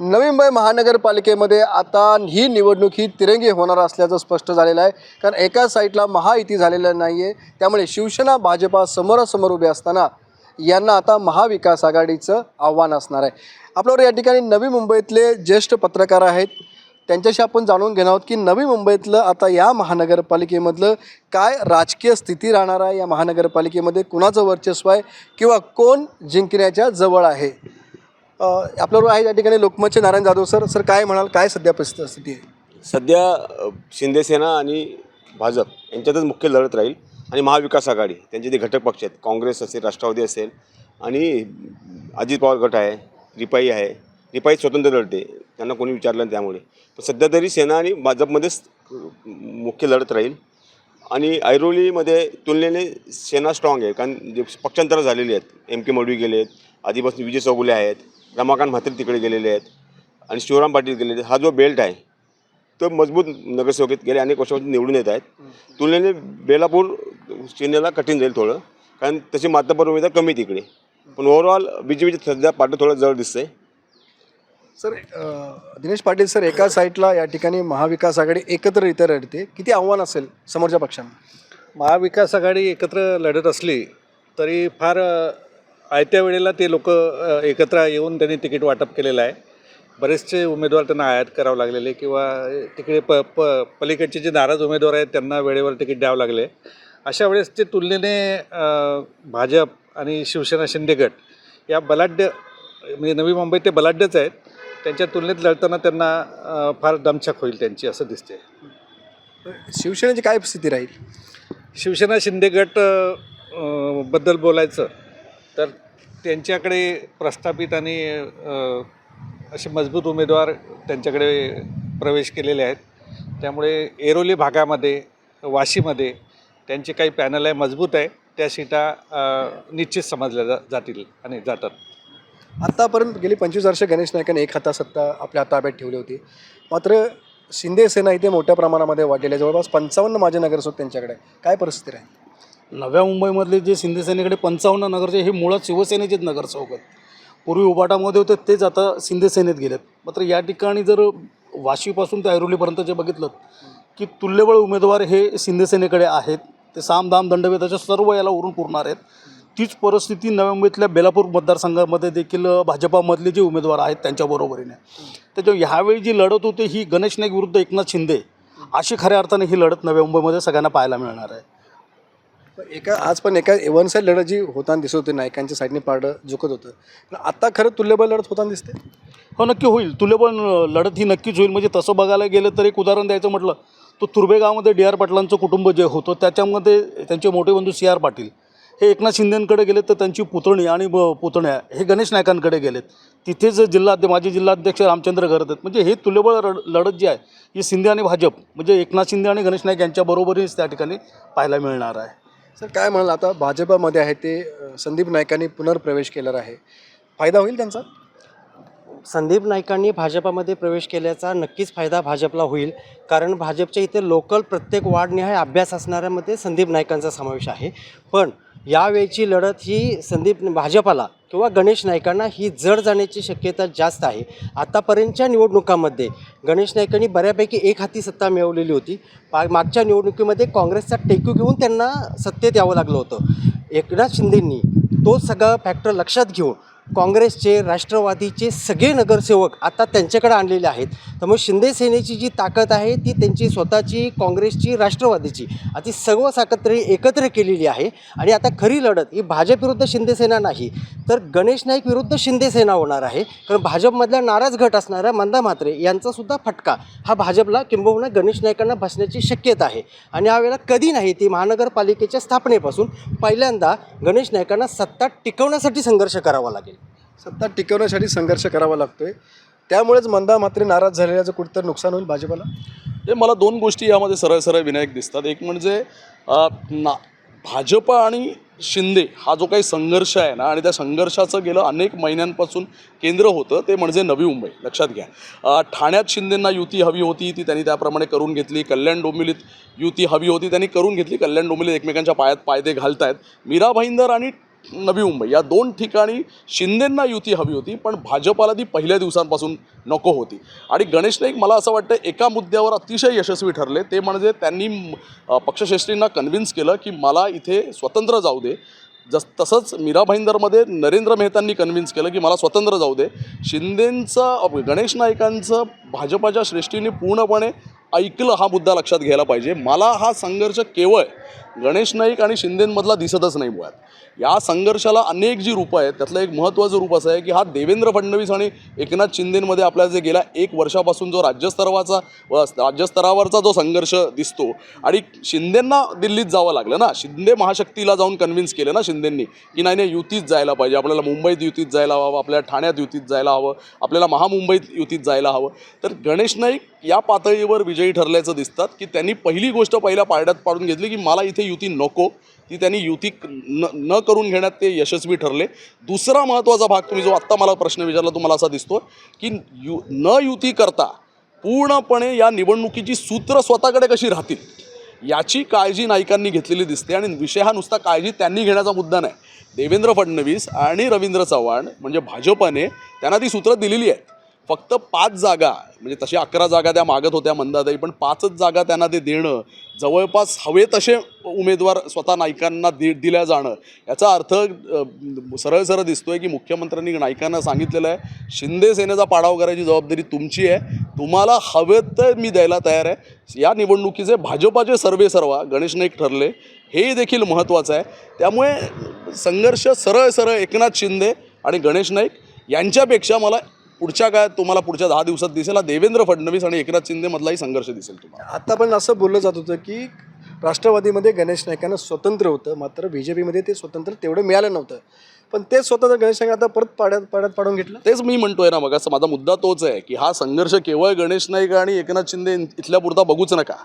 नवी मुंबई महानगरपालिकेमध्ये आता ही निवडणूक ही तिरंगी होणार असल्याचं स्पष्ट झालेलं आहे. कारण एका साईडला महायुती झालेलं नाही आहे त्यामुळे शिवसेना भाजपा समोरासमोर उभे असताना यांना आता महाविकास आघाडीचं आव्हान असणार आहे. आपल्यावर या ठिकाणी नवी मुंबईतले ज्येष्ठ पत्रकार आहेत. त्यांच्याशी आपण जाणून घेणार आहोत की नवी मुंबईतलं आता या महानगरपालिकेमधलं काय राजकीय स्थिती राहणार आहे या महानगरपालिकेमध्ये कुणाचं वर्चस्व आहे किंवा कोण जिंकण्याच्या जवळ आहे? आपल्याबरोबर आहे या ठिकाणी लोकमतचे नारायण जाधव सर. सर काय म्हणाल? काय सध्या परिस्थिती आहे? सध्या शिंदेसेना आणि भाजप यांच्यातच मुख्य लढत राहील आणि महाविकास आघाडी. त्यांचे जे घटक पक्ष आहेत काँग्रेस असेल राष्ट्रवादी असेल आणि अजित पवार गट आहे रिपाई आहे. रिपाई स्वतंत्र लढते. त्यांना कोणी विचारलं नाही त्यामुळे. पण सध्या तरी सेना आणि भाजपमध्येच मुख्य लढत राहील आणि ऐरोलीमध्ये तुलनेने सेना स्ट्रॉंग आहे. कारण जे पक्षांतर झालेली आहेत एम के मडवी गेले आहेत आधीपासून विजय चौगुले आहेत रमाकांत म्हात्रे तिकडे गेलेले आहेत आणि शिवराम पाटील गेलेले आहेत. हा जो बेल्ट आहे तो मजबूत नगरसेवक आहेत गेले अनेक वर्षापासून निवडून येत आहेत. तुलनेने बेलापूर सेनेला कठीण जाईल थोडं कारण तशी मातबर उमेदवार कमी तिकडे. पण ओव्हरऑल बी जे पीचं सध्या पाठ थोडं जवळ दिसतंय. सर दिनेश पाटील सर एका साईडला या ठिकाणी महाविकास आघाडी एकत्ररित्या लढते किती आव्हान असेल समोरच्या पक्षांना? महाविकास आघाडी एकत्र लढत असली तरी फार आयत्या वेळेला ते लोक एकत्र येऊन त्यांनी तिकीट वाटप केलेलं आहे. बरेचसे उमेदवार त्यांना आयात करावं लागलेले किंवा तिकडे प प पलीकडचे जे नाराज उमेदवार आहेत त्यांना वेळेवर तिकीट द्यावं लागले. अशा वेळेस ते तुलनेने भाजप आणि शिवसेना शिंदे गट या बलाढ्य म्हणजे नवी मुंबई ते बलाढ्यच आहेत. त्यांच्या तुलनेत लढताना त्यांना फार दमछाक होईल त्यांची असं दिसते शिवसेनेची काय स्थिती राहील? शिवसेना शिंदे गट अ, बद्दल बोलायचं तर त्यांच्याकडे प्रस्थापित आणि असे मजबूत उमेदवार त्यांच्याकडे प्रवेश केलेले आहेत. त्यामुळे एरोली भागामध्ये वाशीमध्ये त्यांचे काही पॅनल आहे मजबूत आहे. त्या सीटा निश्चित समजल्या जा जातील आणि जातात. आत्तापर्यंत गेली पंचवीस वर्ष गणेश नायकाने एक हाता सत्ता आपल्या ताब्यात ठेवली होती. मात्र शिंदे सेना इथे मोठ्या प्रमाणामध्ये वाढलेली आहे. जवळपास पंचावन्न माझे नगरसेवक त्यांच्याकडे काय परिस्थिती राहील? नव्या मुंबईमधले जे शिंदेसेनेकडे पंचावन्न नगरचे हे मुळात शिवसेनेचेच नगरसेवक आहेत. पूर्वी उबाटामध्ये होते तेच आता शिंदेसेनेत गेलेत. मात्र या ठिकाणी जर वाशीपासून ते ऐरोलीपर्यंत जे बघितलं की तुल्यबळ उमेदवार हे शिंदेसेनेकडे आहेत. ते साम दाम सर्व याला उरून पुरणार आहेत. तीच परिस्थिती नव्या मुंबईतल्या बेलापूर मतदारसंघामध्ये देखील भाजपामधले जे उमेदवार आहेत त्यांच्या बरोबरीने त्याच्यामुळे ह्यावेळी जी लढत होते ही गणेश नाईक विरुद्ध एकनाथ शिंदे अशी खऱ्या अर्थाने ही लढत नव्या मुंबईमध्ये सगळ्यांना पाहायला मिळणार आहे. एका आज पण एका वन साईड लढत जी होताना दिसत होती नायकांच्या साईडने पारडं झुकत होतं. पण आता खरं तुल्यबळ लढत होताना दिसते? हो नक्की होईल. तुल्यबळ लढत ही नक्कीच होईल. म्हणजे तसं बघायला गेलं तर एक उदाहरण द्यायचं म्हटलं तर तुर्बेगावमध्ये डी आर पाटलांचं कुटुंब जे होतं त्याच्यामध्ये त्यांचे मोठे बंधू सी आर पाटील. हे एकनाथ शिंदेंकडे गेले तर त्यांची पुतणी आणि ब- पुतण्या हे गणेश नायकांकडे गेलेत. तिथेच जिल्हाध्यक्ष माजी जिल्हाध्यक्ष रामचंद्र घरत आहेत. म्हणजे हे तुल्यबळ रड लढत जी आहे ही शिंदे आणि भाजप म्हणजे एकनाथ शिंदे आणि गणेश नाईक यांच्याबरोबरीच त्या ठिकाणी पाहायला मिळणार आहे. सर काय म्हणाल आता? भाजपामध्ये आहे ते अ, संदीप नायकांनी पुनर्प्रवेश केलेला आहे. फायदा होईल त्यांचा? संदीप नाईकांनी भाजपामध्ये प्रवेश केल्याचा नक्कीच फायदा भाजपला होईल. कारण भाजपच्या इथे लोकल प्रत्येक वार्डनिहाय अभ्यास असणाऱ्यामध्ये संदीप नाईकांचा समावेश आहे. पण यावेळची लढत ही संदीप भाजपाला किंवा गणेश नाईकांना ही जड जाण्याची शक्यता जास्त आहे. आतापर्यंतच्या निवडणुकांमध्ये गणेश नाईकांनी बऱ्यापैकी एक हाती सत्ता मिळवलेली होती. पा मागच्या निवडणुकीमध्ये काँग्रेसचा टेकू घेऊन त्यांना सत्तेत यावं लागलं होतं. एकनाथ शिंदेंनी तो सगळा फॅक्टर लक्षात घेऊन काँग्रेसचे राष्ट्रवादीचे सगळे नगरसेवक आता त्यांच्याकडे आणलेले आहेत. त्यामुळे शिंदे सेनेची जी ताकद आहे ती त्यांची स्वतःची काँग्रेसची राष्ट्रवादीची आता सर्व साकत्र एकत्र केलेली आहे. आणि आता खरी लढत ही भाजप विरुद्ध शिंदेसेना नाही तर गणेश नाईक विरुद्ध शिंदेसेना होणार आहे. कारण भाजपमधल्या नाराज गट असणाऱ्या मंदा म्हात्रे यांचासुद्धा फटका हा भाजपला किंबहुना गणेश नाईकांना बसण्याची शक्यता आहे. आणि यावेळेला कधी नाही ती महानगरपालिकेच्या स्थापनेपासून पहिल्यांदा गणेश नाईकांना सत्ता टिकवण्यासाठी संघर्ष करावा लागेल. सत्ता टिकवण्यासाठी संघर्ष करावा लागतोय. त्यामुळेच मंदा मात्र नाराज झालेल्याचं कुठंतरी नुकसान होईल भाजपाला? हे मला दोन गोष्टी यामध्ये सरळ सरळ विनायक दिसतात. एक म्हणजे ना भाजप आणि शिंदे हा जो काही संघर्ष आहे ना आणि त्या संघर्षाचं गेलं अनेक महिन्यांपासून केंद्र होतं ते म्हणजे नवी मुंबई. लक्षात घ्या. ठाण्यात शिंदेंना युती हवी होती ती त्यांनी त्याप्रमाणे करून घेतली. कल्याण डोंबिवलीत युती हवी होती त्यांनी करून घेतली. कल्याण डोंबिवलीत एकमेकांच्या पायात पायदे घालतायत. मीरा भाईंदर आणि नवी मुंबई. या दोन ठिकाणी शिंदेंना युती हवी होती पण भाजपाला ती पहिल्या दिवसांपासून नको होती. आणि गणेश नाईक मला असं वाटतं एका मुद्द्यावर अतिशय यशस्वी ठरले. ते म्हणजे त्यांनी पक्षश्रेष्ठींना कन्व्हिन्स केलं की मला इथे स्वतंत्र जाऊ दे. जस तसंच मीरा भाईंदरमध्ये नरेंद्र मेहतांनी कन्व्हिन्स केलं की मला स्वतंत्र जाऊ दे. शिंदेंचं गणेश नाईकांचं भाजपाच्या श्रेष्ठीने पूर्णपणे ऐकलं हा मुद्दा लक्षात घ्यायला पाहिजे. मला हा संघर्ष केवळ गणेश नाईक आणि शिंदेंमधला दिसतच नाही मुळात. या संघर्षाला अनेक जी रूपं आहेत त्यातलं एक महत्त्वाचं रूप असं आहे की हा देवेंद्र फडणवीस आणि एकनाथ शिंदेंमध्ये आपल्याला जे गेल्या एक वर्षापासून जो राज्यस्तरावाचा व राज्यस्तरावरचा जो संघर्ष दिसतो. आणि शिंदेंना दिल्लीत जावं लागलं ना शिंदे महाशक्तीला जाऊन कन्व्हिन्स केलं ना शिंदेंनी की नाही नाही युतीत जायला पाहिजे आपल्याला मुंबईत युतीत जायला हवं आपल्याला ठाण्यात युतीत जायला हवं आपल्याला महामुंबईत युतीत जायला हवं. तर गणेश नाईक या पातळीवर विजयी ठरल्याचं दिसतात की त्यांनी पहिली गोष्ट पहिल्या पारड्यात पाडून घेतली की मला इथे युती नको ती त्यांनी युती न न करून घेण्यात ते यशस्वी ठरले. दुसरा महत्त्वाचा भाग तुम्ही जो आत्ता मला प्रश्न विचारला तुम्हाला असा दिसतो की यु न युती करता पूर्णपणे या निवडणुकीची सूत्र स्वतःकडे कशी राहतील याची काळजी नाईकांनी घेतलेली दिसते आणि विषय हा नुसता काळजी त्यांनी घेण्याचा मुद्दा नाही. देवेंद्र फडणवीस आणि रवींद्र चव्हाण म्हणजे भाजपने त्यांना ती सूत्रं दिलेली आहेत. फक्त पाच जागा म्हणजे तशी अकरा जागा त्या मागत होत्या मंदाताई पण पाचच जागा त्यांना ते देणं जवळपास हवे तसे उमेदवार स्वतः नायकांना दि दिल्या जाणं. याचा अर्थ सरळ सरळ सरळ दिसतोय की मुख्यमंत्र्यांनी नायकांना सांगितलेलं आहे शिंदे सेनेचा पाडाव करायची जबाबदारी तुमची आहे. तुम्हाला हवेत तर मी द्यायला तयार आहे. या निवडणुकीचे भाजपाचे सर्वे सर्वा गणेश नाईक ठरले हे देखील महत्त्वाचं आहे. त्यामुळे संघर्ष सरळ सरळ एकनाथ शिंदे आणि गणेश नाईक यांच्यापेक्षा मला पुढच्या काळात तुम्हाला पुढच्या दहा दिवसात दिसेल हा देवेंद्र फडणवीस आणि एकनाथ शिंदेमधलाही संघर्ष दिसेल तुम्हाला. आता पण असं बोललं जात होतं की राष्ट्रवादीमध्ये गणेश नाईकांना स्वतंत्र होतं मात्र बी जे पीमध्ये ते स्वतंत्र तेवढं मिळालं नव्हतं. पण ते स्वतंत्र गणेश नाईक आता परत पाड्यात पाड्यात पाडून घेतलं? तेच मी म्हणतोय ना मग असं माझा मुद्दा तोच आहे की हा संघर्ष केवळ गणेश नाईक आणि एकनाथ शिंदे इथल्या पुरता बघूच नका.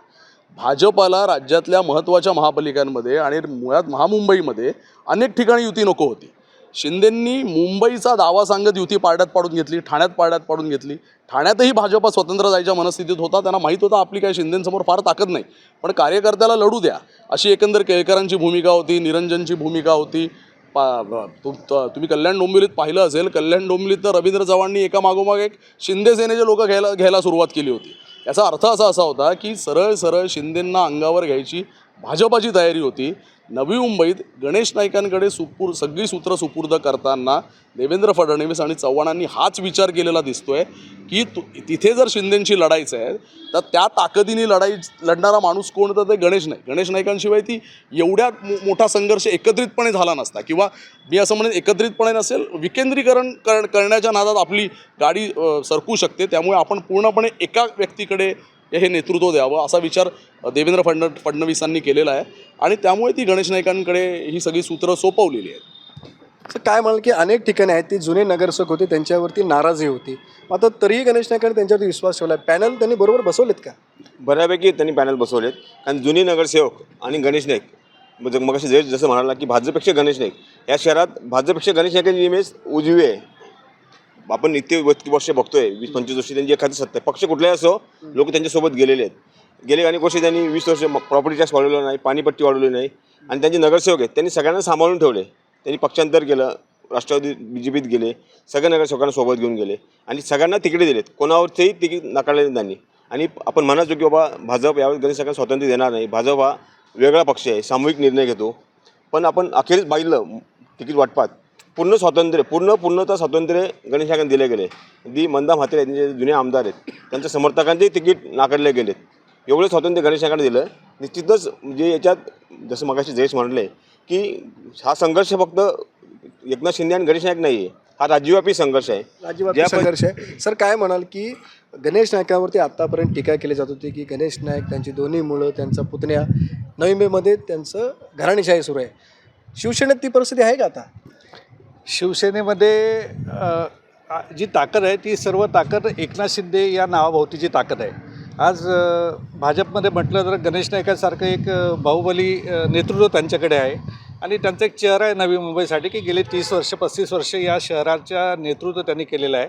भाजपाला राज्यातल्या महत्त्वाच्या महापालिकांमध्ये आणि मुळात महामुंबईमध्ये अनेक ठिकाणी युती नको होती. शिंदेंनी मुंबईचा दावा सांगत युती पारड्यात पाडून घेतली ठाण्यात पारड्यात पाडून घेतली. ठाण्यातही भाजपा स्वतंत्र जायच्या मनस्थितीत होता त्यांना माहीत होता आपली काय शिंदेंसमोर फार ताकद नाही. पण कार्यकर्त्याला लढू द्या. अशी एकंदर केळकरांची भूमिका होती निरंजनची भूमिका होती. पा तु- तुम्ही कल्याण डोंबिवलीत पाहिलं असेल कल्याण डोंबिवलीत तर रवींद्र चव्हाणनी एका मागोमाग एक शिंदे सेनेचे लोक घ्यायला घ्यायला सुरुवात केली होती. याचा अर्थ असा असा होता की सरळ सरळ शिंदेंना अंगावर घ्यायची भाजपाची तयारी होती. नवी मुंबईत गणेश नाईकांकडे सुपूर सगळी सूत्र सुपूर्द करताना देवेंद्र फडणवीस आणि चव्हाणांनी हाच विचार केलेला दिसतोय की तु तिथे जर शिंदेंशी लढायचं आहे तर त्या ताकदीने लढाई लढणारा माणूस कोण तर ते गणेश नाईक. गणेश नाईकांशिवाय ती एवढ्या मोठा संघर्ष एकत्रितपणे झाला नसता. किंवा मी असं म्हणेन एकत्रितपणे नसेल विकेंद्रीकरण कर करण्याच्या नादात आपली गाडी सरकू शकते. त्यामुळे आपण पूर्णपणे एका व्यक्तीकडे हे नेतृत्व द्यावं असा विचार देवेंद्र फडण फडणवीसांनी केलेला आहे. आणि त्यामुळे ती गणेश नाईकांकडे ही सगळी सूत्रं सोपवलेली आहेत. काय म्हणाल की अनेक ठिकाणी आहेत ते जुने नगरसेवक होते त्यांच्यावरती नाराजी होती. मात्र तरीही गणेश नाईकांनी त्यांच्यावरती विश्वास ठेवला पॅनल त्यांनी बरोबर बसवलेत का? बऱ्यापैकी त्यांनी पॅनल बसवलेत. कारण जुनी नगरसेवक आणि गणेश नाईक म्हणजे मग जे जसं म्हणाला की भाजपपेक्षा गणेश नाईक या शहरात भाजपपेक्षा गणेश नाईकांची इमेज उजवी आहे. आपण नित्य वर्ष बघतोय वीस पंचवीस वर्ष त्यांची एखादी सत्ता आहे. पक्ष कुठलाही असो लोक त्यांच्यासोबत गेलेले आहेत. गेले अनेक वर्ष त्यांनी वीस वर्ष प्रॉपर्टी टॅक्स वाढवलं नाही पाणीपट्टी वाढवली नाही. आणि त्यांचे नगरसेवक आहेत. त्यांनी सगळ्यांना सांभाळून ठेवले. त्यांनी पक्षांतर केलं राष्ट्रवादी बी जे पीत गेले. सगळ्या नगरसेवकांना सोबत घेऊन गेले. आणि सगळ्यांना तिकडे दिलेत. कोणावरचेही तिकीट नाकारले त्यांनी. आणि आपण म्हणायचो की बाबा भाजप यावेळी गणेश सगळ्यांना स्वातंत्र्य देणार नाही. भाजप हा वेगळा पक्ष आहे. सामूहिक निर्णय घेतो. पण आपण अखेरीस पाहिलं तिकीट वाटपात. पूर्ण स्वातंत्र्य पूर्ण पूर्णतः स्वातंत्र्य गणेश नाईकांना दिले गेले. दी मंदा म्हात्रे आहेत जे जुने आमदार आहेत त्यांच्या समर्थकांचेही तिकीट नाकारले गेलेत. एवढं स्वातंत्र्य गणेश नाईकांना दिलं. निश्चितच म्हणजे याच्यात जसं मगाशी जयेश म्हणले की हा संघर्ष फक्त एकनाथ शिंदे आणि गणेश नाईक नाही आहे हा राज्यव्यापी संघर्ष आहे. राज्यव्यापी संघर्ष आहे. सर काय म्हणाल की गणेश नाईकांवरती आत्तापर्यंत टीका केली जात होती की गणेश नाईक त्यांची दोन्ही मुलं त्यांचा पुतण्या नवी मुंबईमध्ये त्यांचं घराणीशाही सुरू आहे. शिवसेनेत ती परिस्थिती आहे का आता? शिवसेनेमध्ये जी ताकद आहे ती सर्व ताकद एकनाथ शिंदे या नावाभोवतीची ताकद आहे. आज भाजपमध्ये म्हटलं तर गणेश नायकासारखं एक बाहुबली नेतृत्व त्यांच्याकडे आहे. आणि त्यांचा एक चेहरा आहे नवी मुंबईसाठी की गेले तीस वर्ष पस्तीस वर्ष या शहराच्या नेतृत्व त्यांनी केलेलं आहे.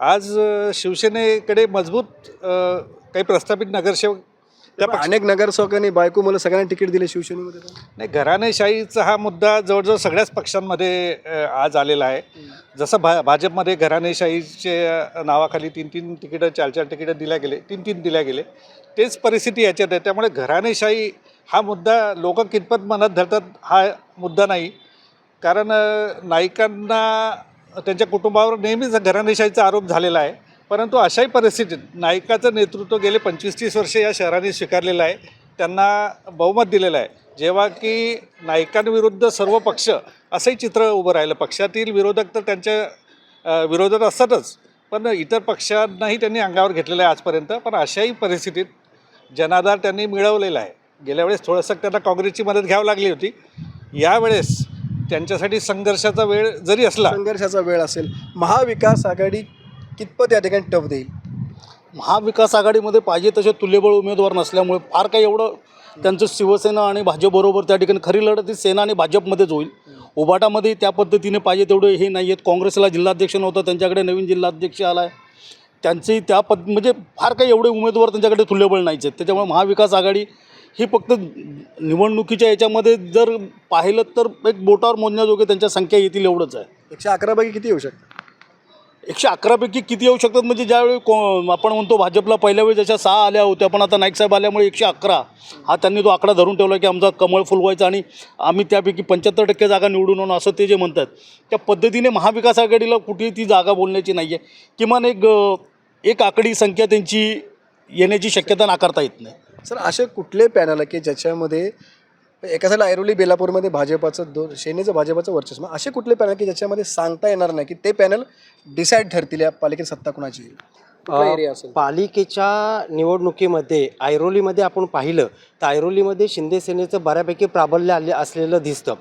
आज शिवसेनेकडे मजबूत काही प्रस्थापित नगरसेवक त्या पक्ष अनेक नगरसेवकांनी बायको मला सगळ्यांना तिकीट दिले शिवसेनेमध्ये. नाही घराणेशाहीचा हा मुद्दा जवळजवळ सगळ्याच पक्षांमध्ये अ, आज आलेला आहे. जसं भा भाजपमध्ये घराणेशाहीचे अ, नावाखाली तीन तीन तिकीटं चार चार तिकीटं दिल्या गेले तीन तीन दिल्या गेले. तेच परिस्थिती याच्यात आहे. त्यामुळे घराणेशाही हा मुद्दा लोक कितपत मनात धरतात हा मुद्दा नाही. कारण अ, नायिकांना त्यांच्या कुटुंबावर नेहमीच घराणेशाहीचा आरोप झालेला आहे. परंतु अशाही परिस्थितीत नायकाचं नेतृत्व गेले पंचवीस तीस वर्षे या शहराने स्वीकारलेलं आहे. त्यांना बहुमत दिलेलं आहे. जेव्हा की नायकांविरुद्ध सर्व पक्ष असंही चित्र उभं राहिलं. पक्षातील विरोधक तर त्यांच्या विरोधात असतातच. पण इतर पक्षांनाही त्यांनी अंगावर घेतलेलं आहे आजपर्यंत. पण अशाही परिस्थितीत जनाधार त्यांनी मिळवलेला आहे. गेल्या वेळेस थोडंसं त्यांना काँग्रेसची मदत घ्यावी लागली होती. यावेळेस त्यांच्यासाठी संघर्षाचा वेळ जरी असला संघर्षाचा वेळ असेल. महाविकास आघाडी कितपत या ठिकाणी टफ देईल? महाविकास आघाडीमध्ये पाहिजे तसे तुल्यबळ उमेदवार नसल्यामुळे फार काही एवढं त्यांचं शिवसेना आणि भाजपबरोबर त्या ठिकाणी खरी लढत ही सेना आणि भाजपमध्येच होईल. उबाटामध्ये त्या पद्धतीने पाहिजे तेवढे हे नाही आहेत. काँग्रेसला जिल्हाध्यक्ष नव्हतं त्यांच्याकडे नवीन जिल्हाध्यक्ष आला आहे त्यांची त्या पद म्हणजे फार काही एवढे उमेदवार त्यांच्याकडे तुल्यबळ नाहीच आहेत. त्याच्यामुळे महाविकास आघाडी ही फक्त निवडणुकीच्या याच्यामध्ये जर पाहिलं तर एक बोटावर मोजण्याजोगे त्यांच्या संख्या येतील एवढंच आहे. एकशे अकरा पैकी किती येऊ शकतात? एकशे अकरापैकी किती येऊ शकतात? म्हणजे ज्यावेळी को आपण म्हणतो भाजपला पहिल्या वेळी जशा सहा आल्या होत्या पण आता नाईक साहेब आल्यामुळे एकशे अकरा. हा त्यांनी तो आकडा धरून ठेवला की आमचा कमळ फुलवायचा आणि आम्ही त्यापैकी पंच्याहत्तर टक्के जागा निवडून आणू असं ते जे म्हणतात. त्या पद्धतीने महाविकास आघाडीला कुठेही ती जागा बोलण्याची नाही आहे किमान एक एक आकडी संख्या त्यांची येण्याची शक्यता नाकारता येत नाही. सर असे कुठले पॅनल आहे की ज्याच्यामध्ये एका साईडला ऐरोली बेलापूरमध्ये भाजपाचं दोन सेनेचं भाजपाचं वर्चस्व. असे कुठले पॅनल की ज्याच्यामध्ये सांगता येणार नाही की ते पॅनल डिसाईड ठरतील या पालिकेत सत्ता कुणाची? एरिया असेल? पालिकेच्या निवडणुकीमध्ये ऐरोलीमध्ये आपण पाहिलं तर ऐरोलीमध्ये शिंदे सेनेचं बऱ्यापैकी प्राबल्य आले असलेलं दिसतं.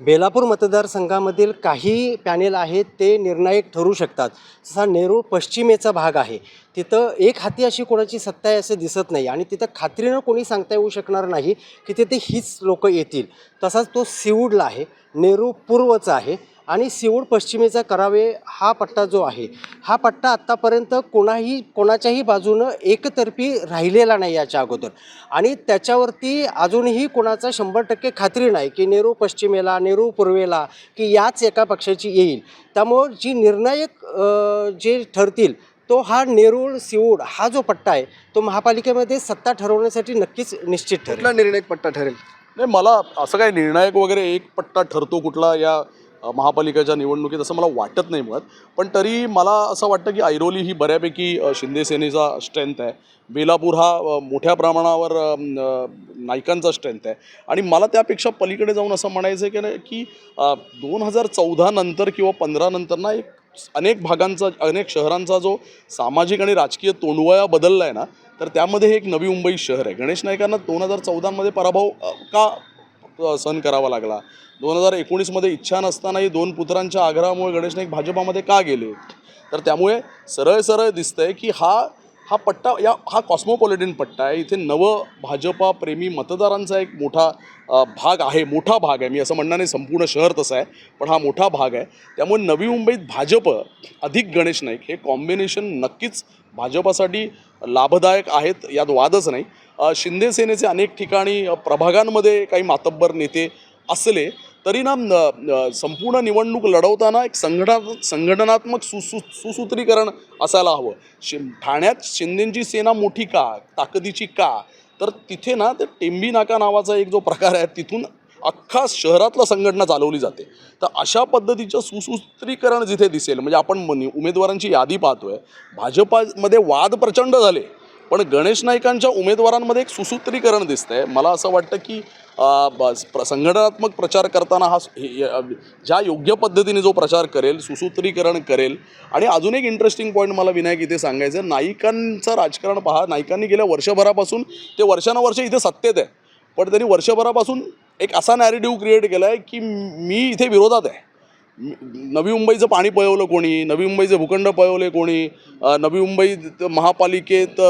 बेलापूर मतदारसंघामधील काही पॅनेल आहेत ते निर्णायक ठरू शकतात. जसा नेरूळ पश्चिमेचा भाग आहे तिथं एक हाती अशी कोणाची सत्ता आहे असं दिसत नाही आणि तिथं खात्रीनं कोणी सांगता येऊ शकणार नाही की तिथे हीच लोकं येतील. तसाच तो सिवूडला आहे नेरूळ पूर्वचा आहे. आणि सिवूड पश्चिमेचा करावे हा पट्टा जो आहे हा पट्टा आत्तापर्यंत कोणाही कोणाच्याही बाजूनं एकतर्फी राहिलेला नाही याच्या अगोदर. आणि त्याच्यावरती अजूनही कोणाचा शंभर टक्के खात्री नाही की नेहरू पश्चिमेला नेहरू पूर्वेला की याच एका पक्षाची येईल. त्यामुळं जी निर्णायक जे ठरतील तो हा नेरूळ सिवूड हा जो पट्टा आहे तो महापालिकेमध्ये सत्ता ठरवण्यासाठी नक्कीच निश्चित ठरेल. निर्णायक पट्टा ठरेल? नाही मला असं काही निर्णायक वगैरे एक पट्टा ठरतो कुठला या महापालिकेच्या निवडणुकीत असं मला वाटत नाही मुळात. पण तरी मला असं वाटतं की ऐरोली ही बऱ्यापैकी शिंदेसेनेचा शिंदे सेनेचा स्ट्रेंथ आहे. बेलापूर हा मोठ्या प्रमाणावर नायकांचा स्ट्रेंथ आहे. आणि मला त्यापेक्षा पलीकडे जाऊन असं म्हणायचं आहे की नाही की दोन हजार चौदा नंतर किंवा पंधरा नंतर ना एक अनेक भागांचा अनेक शहरांचा जो सामाजिक आणि राजकीय तोंडवया बदलला आहे ना तर त्यामध्ये हे एक नवी मुंबई शहर आहे. गणेश नायकांना दोन हजार चौदामध्ये पराभव का सहन करावा लागला. दोन हजार एकोणीसमध्ये इच्छा नसतानाही दोन पुत्रांच्या आग्रहामुळे गणेश नाईक भाजपामध्ये का गेले? तर त्यामुळे सरळ सरळ दिसतंय की हा हा पट्टा या हा कॉस्मोपॉलिटन पट्टा आहे. इथे नव भाजपा प्रेमी मतदारांचा एक मोठा भाग आहे. मोठा भाग आहे. मी असं म्हणणार नाही संपूर्ण शहर तसं आहे पण हा मोठा भाग आहे. त्यामुळे नवी मुंबईत भाजप अधिक गणेश नाईक हे कॉम्बिनेशन नक्कीच भाजपासाठी लाभदायक आहेत यात वादच नाही. शिंदे सेनेचे अनेक ठिकाणी प्रभागांमध्ये काही मातब्बर नेते असले तरी ना संपूर्ण निवडणूक लढवताना एक संघटना संघटनात्मक सुसू सुसूत्रीकरण असायला हवं. शि ठाण्यात शिंदेंची सेना मोठी का ताकदीची का? तर तिथे ना ते टेंबी नाका नावाचा एक जो प्रकार आहे तिथून अख्खा शहरातला संघटना चालवली जाते. तर अशा पद्धतीचं सुसूत्रीकरण जिथे दिसेल म्हणजे आपण मनी- उमेदवारांची यादी पाहतोय भाजपामध्ये वाद प्रचंड झाले. पण गणेश नाईकांच्या उमेदवारांमध्ये एक सुसूत्रीकरण दिसतंय. मला असं वाटतं की बस प्र संघटनात्मक प्रचार करताना हा हे- ज्या योग्य पद्धतीने जो प्रचार करेल सुसूत्रीकरण करेल. आणि अजून एक इंटरेस्टिंग पॉईंट मला विनायक इथे सांगायचं नायिकांचं नाईकांचं राजकारण पहा. नाईकांनी गेल्या वर्षभरापासून ते वर्षानुवर्ष इथे सत्तेत आहे. पण त्यांनी वर्षभरापासून एक असा नॅरेटिव्ह क्रिएट केला आहे की मी इथे विरोधात आहे. नवी मुंबईचं पाणी पळवलं कोणी? नवी मुंबईचे भूखंड पळवले कोणी? नवी मुंबईत महापालिकेत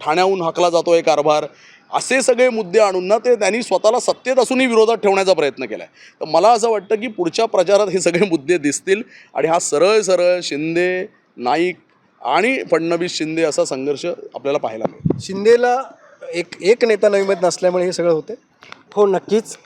ठाण्याहून हाकला जातो आहे कारभार. असे सगळे मुद्दे आणून ना ते त्यांनी स्वतःला सत्तेत असूनही विरोधात ठेवण्याचा प्रयत्न केला आहे तर मला असं वाटतं की पुढच्या प्रचारात हे सगळे मुद्दे दिसतील आणि हा सरळ सरळ शिंदे नाईक आणि फडणवीस शिंदे असा संघर्ष आपल्याला पाहायला मिळेल. शिंदेला एक एक नेता नवीन नसल्यामुळे हे सगळं होते हो नक्कीच.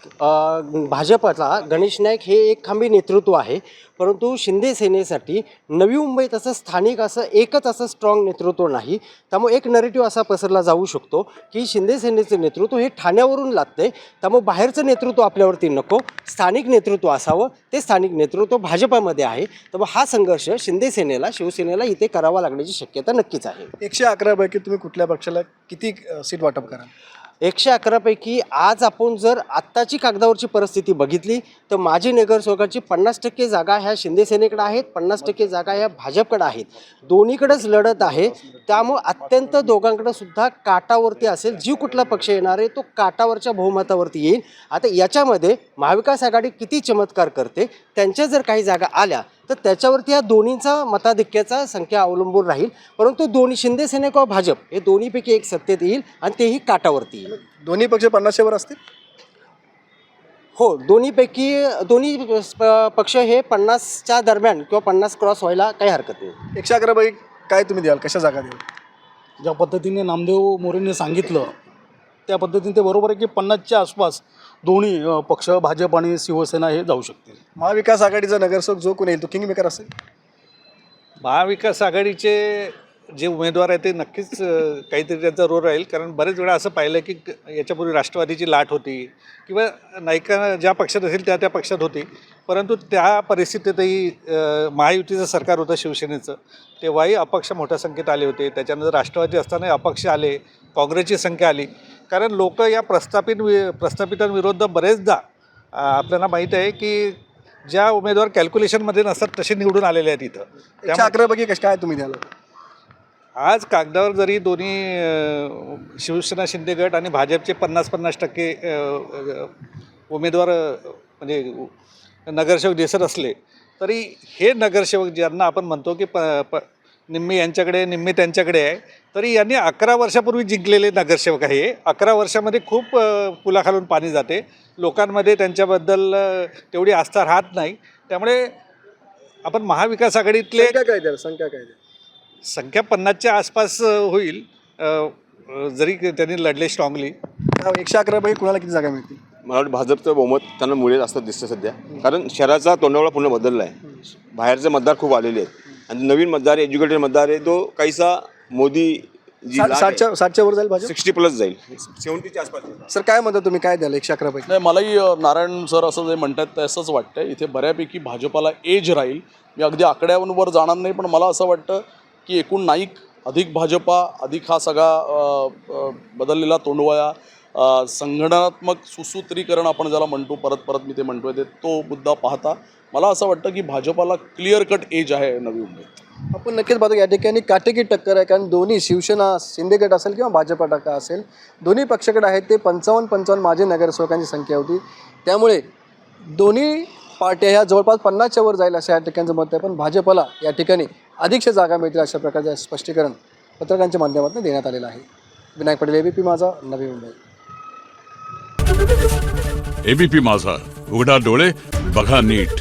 भाजपचा गणेश नाईक हे एक खांबी नेतृत्व आहे. परंतु शिंदे सेनेसाठी नवी मुंबईत असं स्थानिक असं एकच असं स्ट्रॉंग नेतृत्व नाही. त्यामुळे एक नरेटिव्ह असा पसरला जाऊ शकतो की शिंदे सेनेचं नेतृत्व हे ठाण्यावरून लागते त्यामुळे बाहेरचं नेतृत्व आपल्यावरती नको. स्थानिक नेतृत्व असावं. ते स्थानिक नेतृत्व भाजपामध्ये आहे. तर हा संघर्ष शिंदे सेनेला शिवसेनेला इथे करावा लागण्याची शक्यता नक्कीच आहे. एकशे अकरा पैकी तुम्ही कुठल्या पक्षाला किती सीट वाटप करा एकशे अकरापैकी आज आपण जर आत्ताची कागदावरची परिस्थिती बघितली तर माजी नगरसेवकाची पन्नास टक्के जागा ह्या शिंदेसेनेकडे आहेत पन्नास टक्के जागा ह्या भाजपकडे आहेत. दोन्हीकडेच लढत आहे. त्यामुळं अत्यंत दोघांकडे सुद्धा काटावरती असेल. जी कुठला पक्ष येणार आहे तो काटावरच्या बहुमतावरती येईल. आता याच्यामध्ये महाविकास आघाडी किती चमत्कार करते त्यांच्या जर काही जागा आल्या तर त्याच्यावरती या दोन्हीचा मताधिक्याचा संख्या अवलंबून राहील. परंतु दोन्ही शिंदे सेने किंवा भाजप हे दोन्हीपैकी एक सत्तेत येईल आणि तेही काटावरती येईल. दोन्ही पक्ष पन्नासशे वर असतील? हो दोन्हीपैकी दोन्ही प- पक्ष हे पन्नासच्या दरम्यान किंवा पन्नास क्रॉस व्हायला काही हरकत नाही. एकशे अकरा पैकी काय तुम्ही द्याल? कशा जागा द्याल ज्या पद्धतीने नामदेव मोरेंनी सांगितलं त्या पद्धतीने ते बरोबर आहे की पन्नासच्या आसपास दोन्ही पक्ष भाजप आणि शिवसेना हे जाऊ शकतील. महाविकास आघाडीचा नगरसेवक जो कोण येईल तो किंग मेकर असेल? महाविकास आघाडीचे जे उमेदवार आहेत ते नक्कीच काहीतरी त्यांचा रोल राहील. कारण बरेच वेळा असं पाहिलं की क- याच्यापूर्वी राष्ट्रवादीची लाट होती किंवा नायका ज्या पक्षात असेल त्या त्या पक्षात होती. परंतु त्या परिस्थितीतही महायुतीचं सरकार होतं शिवसेनेचं. तेव्हाही अपक्ष मोठ्या संख्येत आले होते. त्याच्यानंतर राष्ट्रवादी असतानाही अपक्ष आले. काँग्रेसची संख्या आली. कारण लोक या प्रस्थापित वि प्रस्थापितांविरुद्ध बरेचदा आपल्याला माहीत आहे की ज्या उमेदवार कॅल्क्युलेशनमध्ये नसतात तसे निवडून आलेले आहेत इथं. एकशे अकरा पैकी कशा काय तुम्ही द्याल? आज कागदावर जरी दोन्ही शिवसेना शिंदे गट आणि भाजपचे पन्नास पन्नास टक्के उमेदवार म्हणजे नगरसेवक दिसत असले तरी हे नगरसेवक ज्यांना आपण म्हणतो की प प निम्मी यांच्याकडे निम्मी त्यांच्याकडे आहे. तरी यांनी अकरा वर्षापूर्वी जिंकलेले नगरसेवक आहे अकरा वर्षामध्ये खूप पुलाखालून पाणी जाते. लोकांमध्ये त्यांच्याबद्दल तेवढी आस्था राहत नाही. त्यामुळे आपण महाविकास आघाडीतले संख्या काय द्याल? संख्या काय द्याल? संख्या पन्नासच्या आसपास होईल. जरी त्यांनी लढले स्ट्रॉंगली एकशे अकरा पैकी कुणाला किती जागा मिळतील? मला वाटतं भाजपचं बहुमत त्यांना मुळे असं दिसतं सध्या. कारण शहराचा तोंडावळा पूर्ण बदलला आहे. बाहेरचे मतदार खूप आलेले आहेत. आणि नवीन मतदार एज्युकेटेड मतदार आहे तो काहीसा मोदी जी साठ- साठच्या साठच्या वर जाईल भाजप? सिक्स्टी प्लस जाईल. सेवन्टीच्या आसपास. जाईल. सर काय म्हणता तुम्ही? काय द्याल एकशे अकरा पैकी नाही मलाही अ, नारायण सर असं जे म्हणतात तसंच वाटतं इथे बऱ्यापैकी भाजपाला एज राहील. मी अगदी आकड्यांवर जाणार नाही पण मला असं वाटतं की एकूण नाईक अधिक भाजपा अधिक हा सगळा अ, अ, बदललेला तोंडवळा अ, संघटनात्मक सुसूत्रीकरण आपण ज्याला म्हणतो परत परत मी ते म्हणतोय ते तो मुद्दा पाहता. मला असं वाटतं की भाजपाला क्लिअर कट एज आहे नवी मुंबईत. आपण नक्कीच पाहतो या ठिकाणी काटेकी टक्कर आहे कारण दोन्ही शिवसेना शिंदे गट असेल किंवा भाजपा टाका असेल दोन्ही पक्षाकडे आहेत ते पंचावन्न पंचावन्न माजी नगरसेवकांची संख्या होती. त्यामुळे दोन्ही पार्ट्या ह्या जवळपास पन्नासच्या वर जाईल असं या ठिकाणचं मत आहे पण भाजपला या ठिकाणी अधिकच्या जागा मिळतील अशा प्रकारचं स्पष्टीकरण पत्रकारांच्या माध्यमातून देण्यात आलेलं आहे. विनायक पटेल एबीपी माझा नवी मुंबई. एबीपी माझा उघडा डोळे बघा नीट.